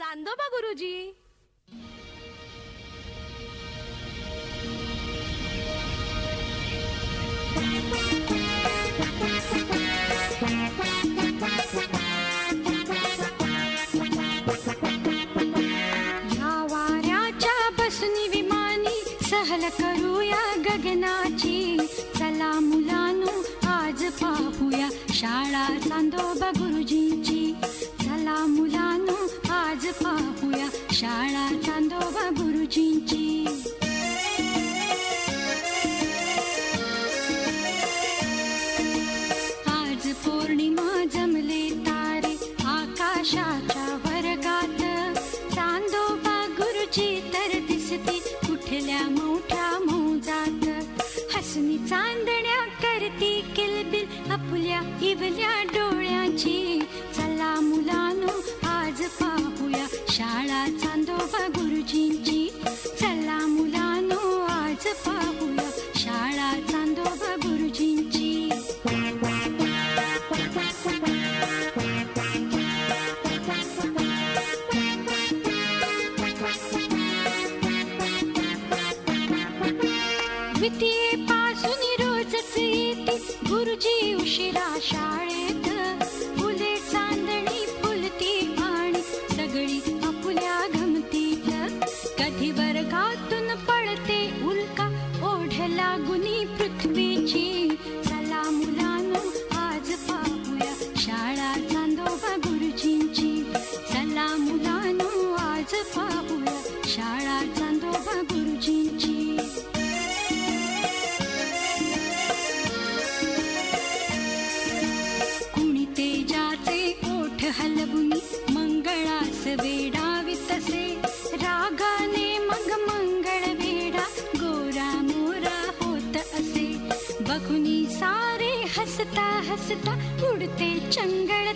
चांदोबा गुरुजी. या वाऱ्याच्या बसनी विमानी सहल करूया गगनाची. चला मुलांनो आज पाहूया शाळा चांदोबा गुरुजीची. आज पौर्णिमा जमले तारे आकाशाच्या वर्गात. चांदोबा गुरुजी तर दिसते कुठल्या मोठ्या मौजात. हसनी चांदण्या करती किलबिल आपल्या इवल्या डोळ्याची. चला मुलांनो आज पाहूया शाळा द्वितीये पासून रोजच येते गुरुजी उशिरा शाळेत. फुले चांदणी फुलती आणि सगळी आपुल्या गमतीत कधी वर्गातून बघुनी सारे हसता हसता उडते चंगळ